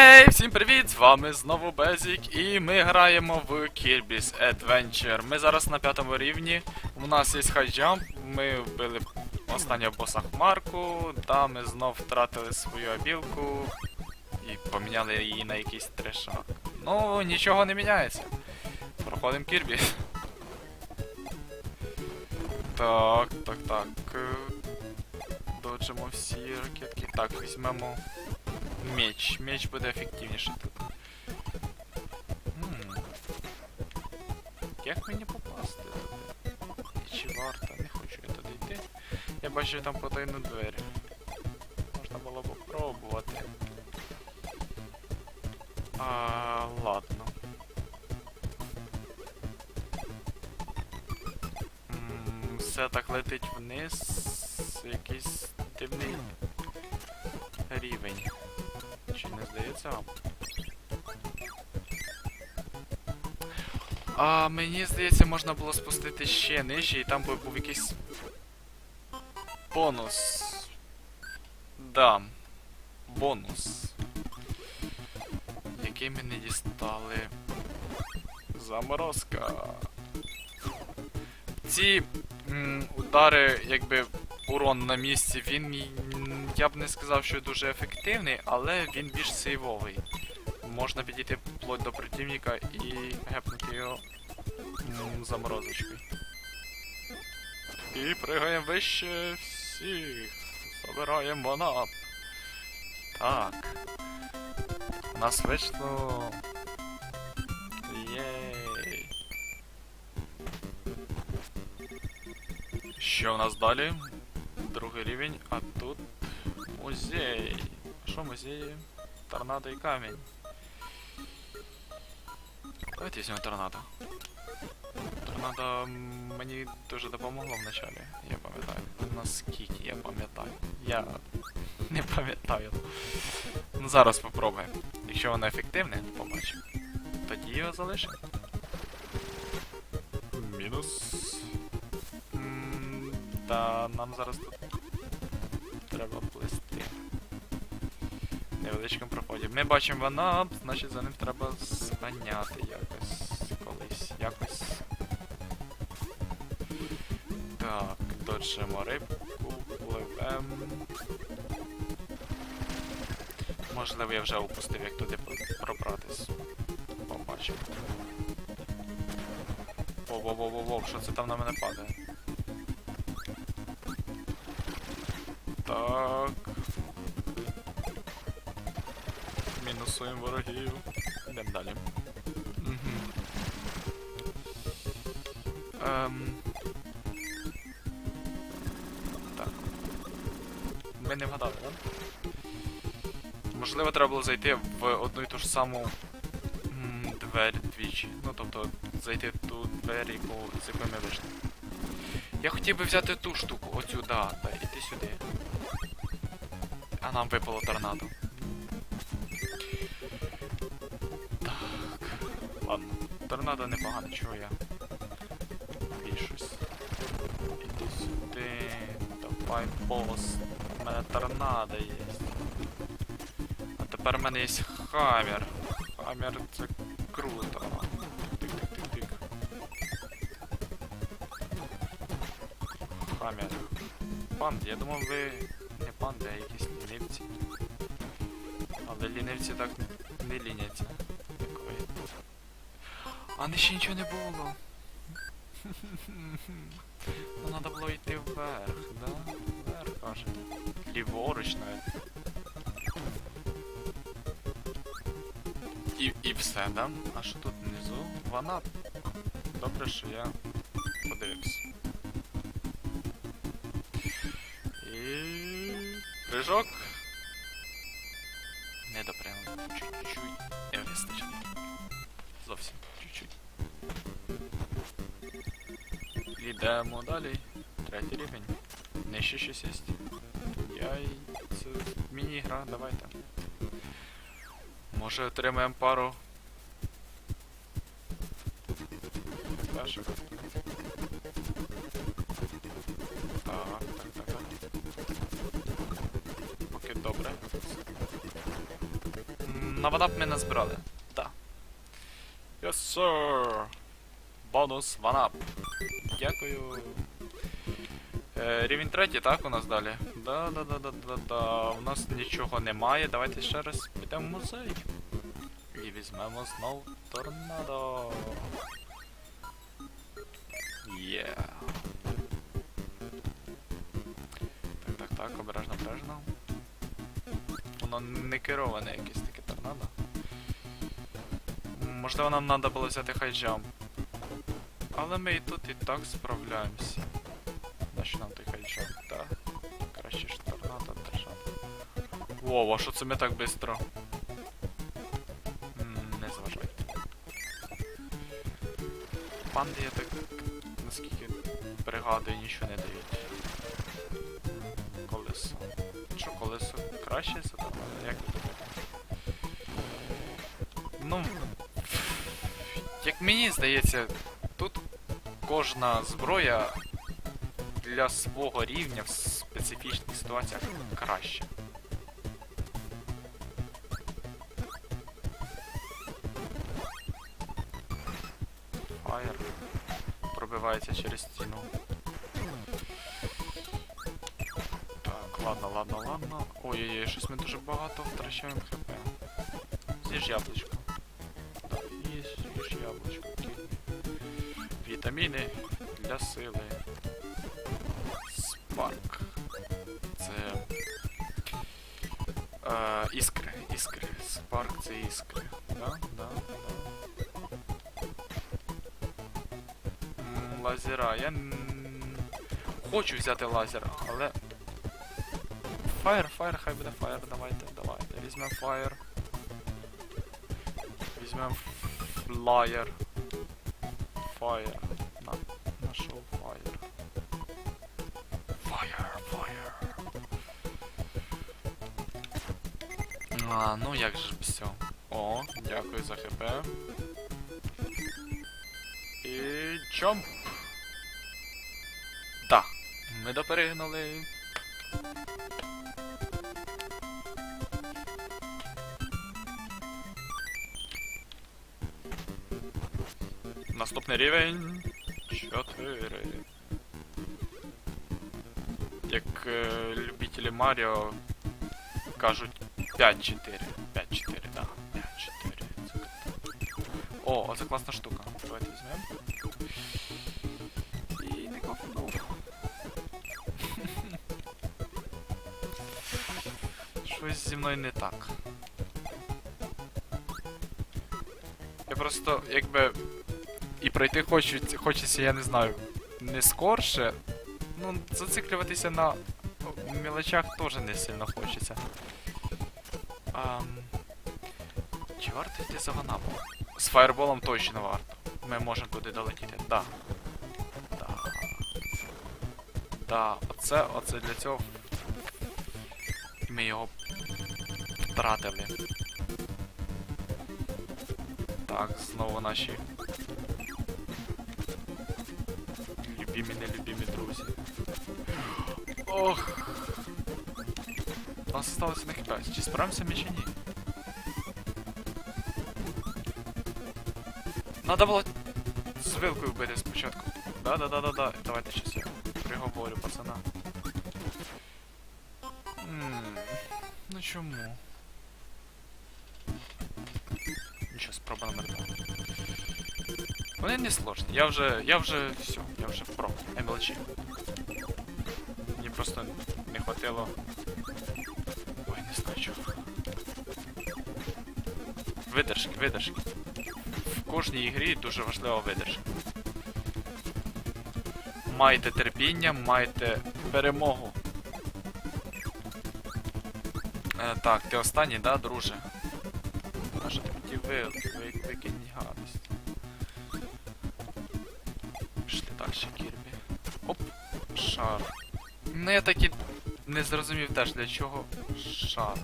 Ей, всім привіт! З вами знову Безік, і ми граємо в Kirby's Adventure. Ми зараз на п'ятому рівні. У нас є хайджамп, ми вбили останнього боса Хмарку, та ми знов втратили свою абілку і поміняли її на якийсь трешак. Ну, нічого не міняється. Проходимо Кірбі. Так, так, так. Доджимо всі ракетки. Так, візьмемо Меч. Меч буде ефективніше тут. Як мені попасти? І чи варто? Не хочу я туди йти. Я бачу там потайну двері. Можна було б попробувати. А, ладно. Все так летить вниз. Якийсь дивний не здається вам? А мені здається, можна було спустити ще нижче, і там би був якийсь бонус. Да. Бонус. Який ми дістали. Заморозка. Ці м, удари, якби урон на місці, він я б не сказав, що дуже ефективний, але він більш сейвовий. Можна підійти вплоть до противника і гепнути його заморозочкою. І пригаємо вище всіх. Забираємо вона. Так. У нас вийшло. Єй. Що у нас далі? Другий рівень, а тут музей. Що музеї? Торнадо і камінь. Давайте візьмемо торнадо. Торнадо мені дуже допомогло в началі, я пам'ятаю. Наскільки я пам'ятаю. Я не пам'ятаю. Ну зараз попробуємо. Якщо воно ефективне, побачимо. Тоді його залишимо. Мінус. Та нам зараз тут треба невеличкому проході. Ми бачимо вона, значить за ним треба зганяти якось. Колись. Якось. Так, доджимо рибку, пливем. Можливо, я вже упустив, як туди пробратись. Побачимо. Воу-воу-воу-воу, що це там на мене падає? Так. Мінусуємо ворогів. Йдемо далі. Угу. Ем... Так. Ми не вгадали, так? Можливо, треба було зайти в одну і ту ж саму двері двічі. Ну, тобто, зайти в ту двері, яку, з якої ми вийшли. Я хотів би взяти ту штуку, оцю, да, да, іди сюди. А нам випало торнадо. Торнадо непогано, чого я. Більшусь. Іди сюди. Давай бос. У мене торнадо є. А тепер в мене є хаммер. Хаммер це круто. Тик-тик-тик-тик. Хаммер. Панди, я думав ви не панди, а якісь лінивці. Але лінивці так не ліняться. Як ви. А не ще нічого не було. Ну треба було йти вверх, да? Вверх каже. Ліворуч навіть. І, і все, да? А що тут внизу? Вона. Добре, що я подивився. І... Прыжок. Йдемо далі. Третій рівень. Нижче щось є. Яй... Це міні-гра, давайте. Може отримаємо пару. Перших. Так, так, так, так. Поки добре. На ванап ми назбирали. Да. Yes, sir. Бонус ванап. Дякую. Е, рівень третій, так, у нас далі? Да, да, да, да, да, да. У нас нічого немає. Давайте ще раз підемо в музей. І візьмемо знов торнадо. Є. Так, так, так, обережно, обережно. Воно не кероване якесь таке торнадо. Можливо, нам треба було взяти хайджамп. Але ми і тут і так справляємося. Нащо нам той хайджамп, так? Краще ж торнадо держати. Воу, а що це ми так швидко? Не зважайте. Панди, я так, наскільки пригадую, нічого не дають. Колесо. Що колесо краще за торнадо? Як ви думаєте? Ну, як мені здається, кожна зброя для свого рівня в специфічних ситуаціях краще. Фаєр пробивається через стіну. Так, ладно, ладно, ладно. Ой-ой-ой, щось ми дуже багато втрачаємо хп. З'їж яблучко. Вітаміни для сили. Спарк. Це. Е, іскри, іскри. Спарк це іскри. Да, да, да. Лазера. Я хочу взяти лазер, але. Фаєр, фаєр, хай буде фаєр, давайте, давайте. Візьмемо фаєр. Візьмемо флаєр. Фаєр. А, ну як же все. О, дякую за хп. І джамп. Да, ми доперегнули. Наступний рівень. 4. Як е, любителі Маріо кажуть 5-4. 5-4, да. 5-4. Це. О, оце класна штука. Давайте візьмемо. І не копнув. Щось зі мною не так. Я просто, якби. І пройти хочу, хочеться, я не знаю, не скорше. Ну, зациклюватися на мелочах теж не сильно хочеться. Ам... Чи варто йти за ванапом? З фаєрболом точно варто. Ми можемо туди долетіти. Да. Да. Да, оце, оце для цього. Ми його втратили. Так, знову наші любімі, нелюбімі друзі. Ох. У нас осталося на хп. Чи справимося ми чи ні? Надо було з вилкою вбити спочатку. Да-да-да-да-да. Давайте щас я приговорю пацана. Ммм. Ну чому? Нічого, спроба номер два. Вони не сложні. Я вже. я вже. все, я вже про. MLG. Мені просто не хватило. Чого. Видержки, видержки. В кожній ігрі дуже важлива видержка. Майте терпіння, майте перемогу. Е, так, ти останній, да, друже? Що ти хотів ви, викинь гадость. Пішли далі, Кірбі. Оп, шар. Ну я таки не зрозумів теж для чого шар.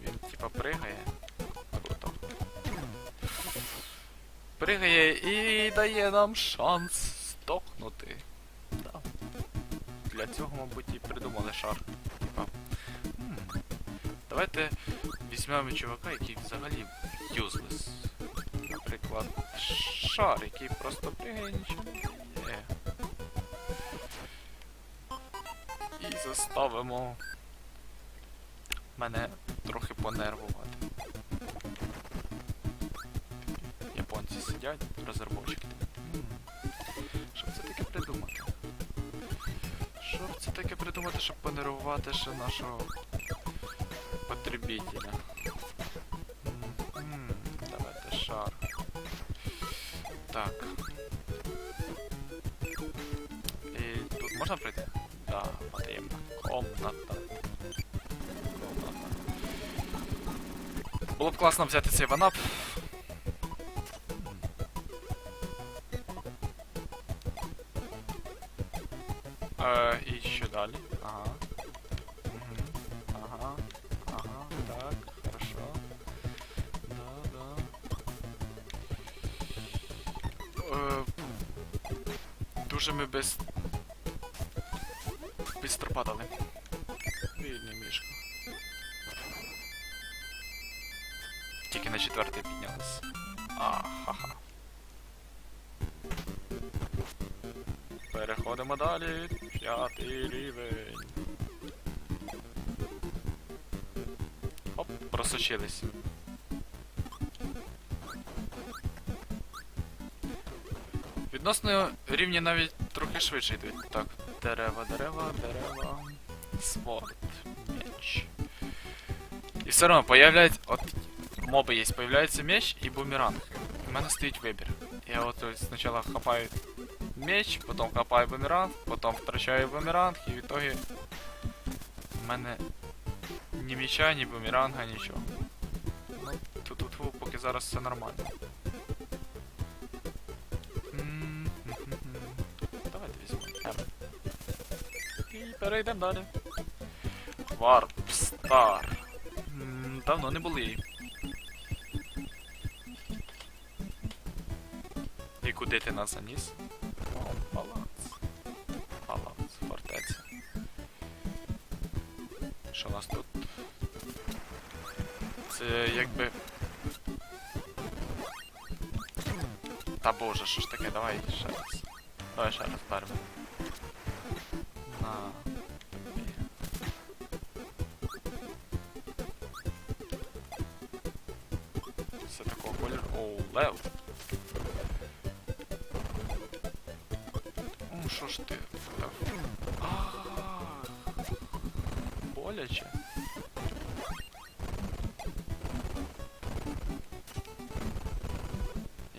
Він типа пригає. Круто. Пригає і дає нам шанс здохнути. Да. Для цього, мабуть, і придумали шар. Типа. Давайте візьмемо чувака, який взагалі юзлес. Наприклад, шар, який просто пригає нічого заставимо мене трохи понервувати. Японці сидять, розробочки. М, Що б це таке придумати? Що б це таке придумати, щоб понервувати ще нашого м, Давайте шар. Так. І тут можна прийти? Було б класно взяти цей ванап. Е, і що далі? Ага. Ага. Ага. Так, хорошо. Да, да. Е, дуже ми без. Бистро падали. Бідний мішка. Тільки на четвертий піднялись. Ахаха. Переходимо далі. П'ятий рівень. Оп, просочились. Відносно рівні навіть трохи швидше йдуть. Так, дерева, дерева, дерева. Сворд. Меч. І все одно появляється. От моби є, появляється меч і бумеранг. У мене стоїть вибір. Я от ось спочатку хапаю меч, потім хапаю бумеранг, потім втрачаю бумеранг, і в итоге в мене ні меча, ні бумеранга, нічого. Ну, тут тут поки зараз все нормально. М, мгм-гм. Давайте візьмемо М. І перейдемо далі. Warp Star. М, Давно не були. І куди ти нас заніс? О, баланс. Баланс, фортеця. Що у нас тут? Це якби. Та боже, що ж таке, давай ще раз. Давай ще раз перший. На. Це такого кольору. Оу, лев. Що ж ти? Боляче.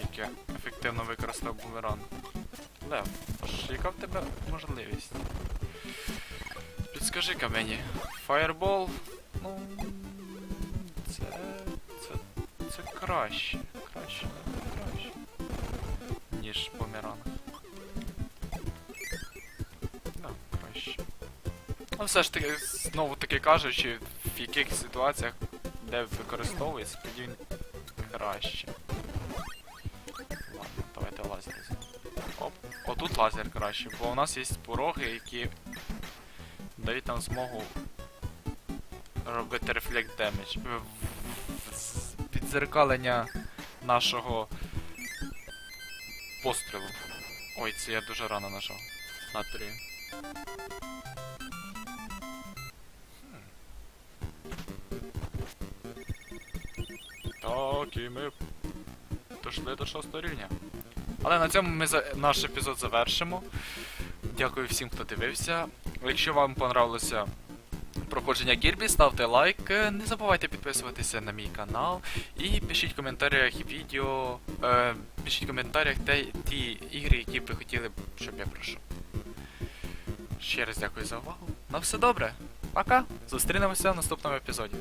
Як я ефективно використав бумеранг. Лев, аж яка в тебе можливість? Підскажи-ка мені. Фаєрбол, ну. Це. Це. Це краще. Краще, краще. Ніж бумеранг. Ну все ж таки, знову таки кажучи, в яких ситуаціях де використовується, тоді він краще. Ладно, давайте лазер. Оп, отут лазер краще, бо у нас є пороги, які дають нам змогу робити рефлект демедж. Підзеркалення нашого пострілу. Ой, це я дуже рано нажав. На 3. І ми дійшли до шостого рівня. Але на цьому ми за... наш епізод завершимо. Дякую всім, хто дивився. Якщо вам понравилося проходження Кірбі, ставте лайк, не забувайте підписуватися на мій канал і пишіть в коментарях відео. Е, пишіть в коментарях те, ті ігри, які б ви хотіли, щоб я пройшов. Ще раз дякую за увагу. На все добре. Пока. Зустрінемося в наступному епізоді.